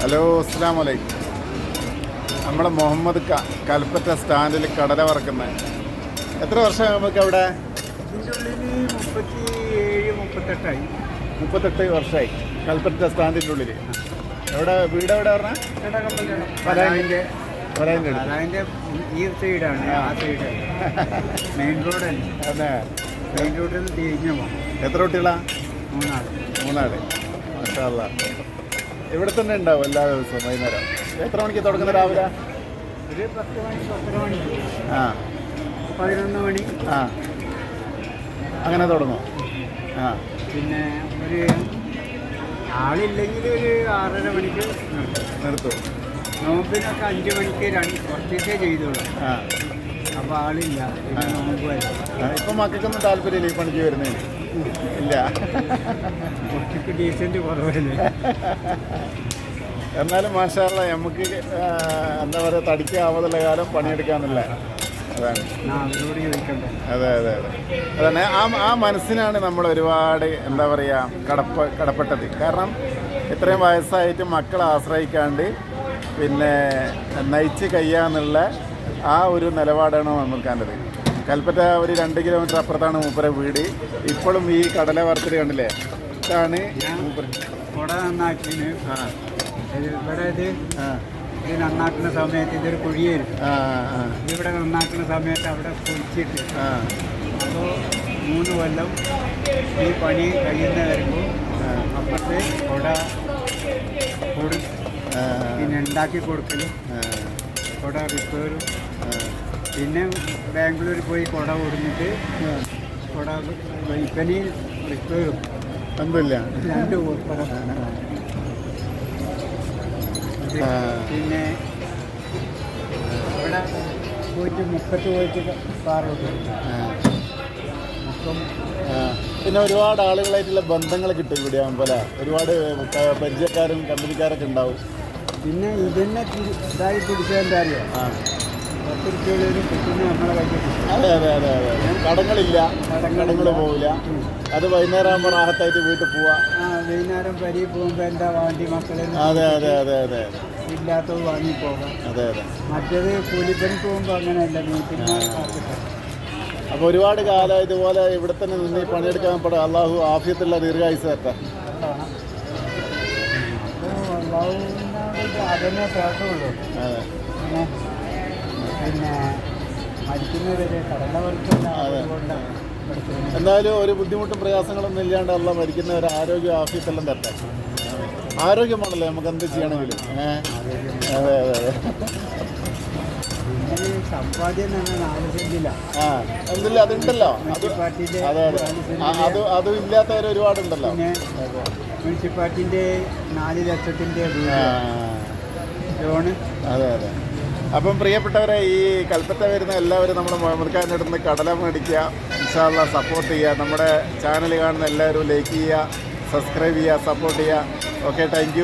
Hello അസ്സാം വലൈക്കും നമ്മുടെ മുഹമ്മദ് ക കൽപ്പറ്റ സ്റ്റാൻഡിൽ കടല വറക്കുന്നത് എത്ര വർഷം നമുക്ക് അവിടെ മുപ്പത്തെട്ടായി. മുപ്പത്തെട്ട് വർഷമായി കൽപ്പറ്റ സ്റ്റാൻഡിന്റെ ഉള്ളിൽ എവിടെ വീട് എവിടെ പറഞ്ഞാൽ പലായനിന്റെ പലായന്റെ അടുത്ത്. അതിന്റെ ഈ സൈഡാണ് ആ സൈഡ്. മെയിൻ റോഡല്ല അതെ. മെയിൻ റോഡിൽ നിന്ന് തിരിഞ്ഞു പോകാം എത്ര കുട്ടികളാ? മൂന്നാൾ മൂന്നാൾ. മാഷാല്ല ഇവിടെ തന്നെ ഉണ്ടാവും എല്ലാ ദിവസവും വൈകുന്നേരം. എത്ര മണിക്ക് തുടങ്ങുന്ന രാവിലെ? ഒരു പത്ത് മണി പത്തര മണി. ആ. പതിനൊന്ന് മണി. ആ. അങ്ങനെ തുടങ്ങും. ആ. പിന്നെ ഒരു ആളില്ലെങ്കിൽ ഒരു ആറര മണിക്ക് നിർത്തും. നോമ്പിനൊക്കെ അഞ്ച് മണിക്ക് രണ്ട് കുറച്ചേ ചെയ്തോളൂ. ആ. അപ്പോൾ ആളില്ല. നോമ്പ് ഇപ്പം മക്കൾക്കൊന്നും താല്പര്യമില്ല ഈ പണിക്ക് വരുന്നതിന്. ഇല്ല. എന്നാലും മാഷാല്ല നമുക്ക് എന്താ പറയുക തടിക്കാവുന്ന കാലം പണിയെടുക്കാന്നില്ല അതാണ്. അതെ അതെ അതെ. അതന്നെ ആ ആ മനസ്സിനാണ് നമ്മൾ ഒരുപാട് എന്താ പറയുക കടപ്പ കടപ്പെട്ടത്. കാരണം ഇത്രയും വയസ്സായിട്ട് മക്കളെ ആശ്രയിക്കാണ്ട് പിന്നെ നയിച്ച് കഴിയാന്നുള്ള ആ ഒരു നിലപാടാണ് നമ്മൾക്കാണ്ടത് കൽപ്പറ്റ ഒരു രണ്ട് കിലോമീറ്റർ അപ്പുറത്താണ് മൂപ്പര വീട്. ഇപ്പോഴും ഈ കടല വറുത്തത് കണ്ടില്ലേ? ഇതാണ് കുട ഇത് ഇവിടെ ഇത് ആ. ഇത് നന്നാക്കുന്ന സമയത്ത് ഇതൊരു കുഴിയായിരുന്നു. ഇവിടെ നന്നാക്കുന്ന സമയത്ത് അവിടെ കുഴിച്ചിട്ട്. ആ. അപ്പോൾ മൂന്ന് കൊല്ലം ഈ പണി കഴിയുന്ന വരുമ്പോൾ അപ്പുറത്ത് കുട കൊടു. പിന്നെ ഉണ്ടാക്കി കൊടുക്കലും. കുട റിപ്പയറും. പിന്നെ ബാംഗ്ലൂരിൽ പോയി കുട കൊടുത്തിട്ട് കുട വൈപ്പനി റിപ്പയറും രണ്ട്. പിന്നെ ഇവിടെ പോയിട്ട് മുക്കത്ത് പോയിട്ട്. മുക്കം ആ. പിന്നെ ഒരുപാട് ആളുകളായിട്ടുള്ള ബന്ധങ്ങൾ കിട്ടും ഇവിടെ ആകുമ്പോൾ ഒരുപാട് പരിചയക്കാരും കമ്പനിക്കാരൊക്കെ ഉണ്ടാവും. പിന്നെ ഇതന്നെ ഇതായി പിടിച്ചാൽ എന്താ അറിയോ? അതെ അതെ അതെ അതെ കടങ്ങളില്ല. കടങ്ങൾ പോവില്ല. അത് വൈകുന്നേരം ആകുമ്പോൾ റാഹത്തായിട്ട് വീട്ടിൽ പോവാ. വൈകുന്നേരം പരി പോകുമ്പോൾ എന്താ വാണ്ടി മക്കളെ അതെ അതെ അതെ അതെ ഇല്ലാത്തത് വാങ്ങി പോകാം. അതെ അതെ. മറ്റേത് കൂലിപ്പണിക്ക് പോകുമ്പോൾ അങ്ങനെയല്ല വീട്ടിൽ അപ്പോൾ ഒരുപാട് കാലം ഇതുപോലെ ഇവിടെ തന്നെ നിന്ന് പണിയെടുക്കാൻ പെടാം അള്ളാഹു ആഫിയത്തുള്ള ദീർഘായുസ് അപ്പോൾ അള്ളാഹുവിനോട് അതന്നെ കേട്ടുള്ളൂ അതെ. പിന്നെ മരിക്കുന്നവരെ. അതുകൊണ്ടാണ് എന്തായാലും ഒരു ബുദ്ധിമുട്ടും പ്രയാസങ്ങളൊന്നും ഇല്ലാണ്ട് അല്ല മരിക്കുന്ന ഒരു ആരോഗ്യ ആഫീസെല്ലാം തരട്ടെ. ആരോഗ്യമാണല്ലേ നമുക്ക് എന്ത് ചെയ്യണമെങ്കിലും. അതെ അതെ അതെ. സമ്പാദ്യം ആ എന്തില്ല അതുണ്ടല്ലോ. അത് അതെ അതെ. അത് അതും ഇല്ലാത്തവർ ഒരുപാടുണ്ടല്ലോ. മുനിസിപ്പാലിറ്റിന്റെ നാല് ലക്ഷത്തിന്റെ ലോണ്. അതെ അതെ. അപ്പം പ്രിയപ്പെട്ടവരെ ഈ കൽപ്പറ്റ വരുന്ന എല്ലാവരും നമ്മുടെ അടുത്ത് കടല മേടിക്കുക ഇൻഷാല്ല സപ്പോർട്ട് ചെയ്യുക. നമ്മുടെ ചാനൽ കാണുന്ന എല്ലാവരും ലൈക്ക് ചെയ്യുക സബ്സ്ക്രൈബ് ചെയ്യുക സപ്പോർട്ട് ചെയ്യുക. Okay thank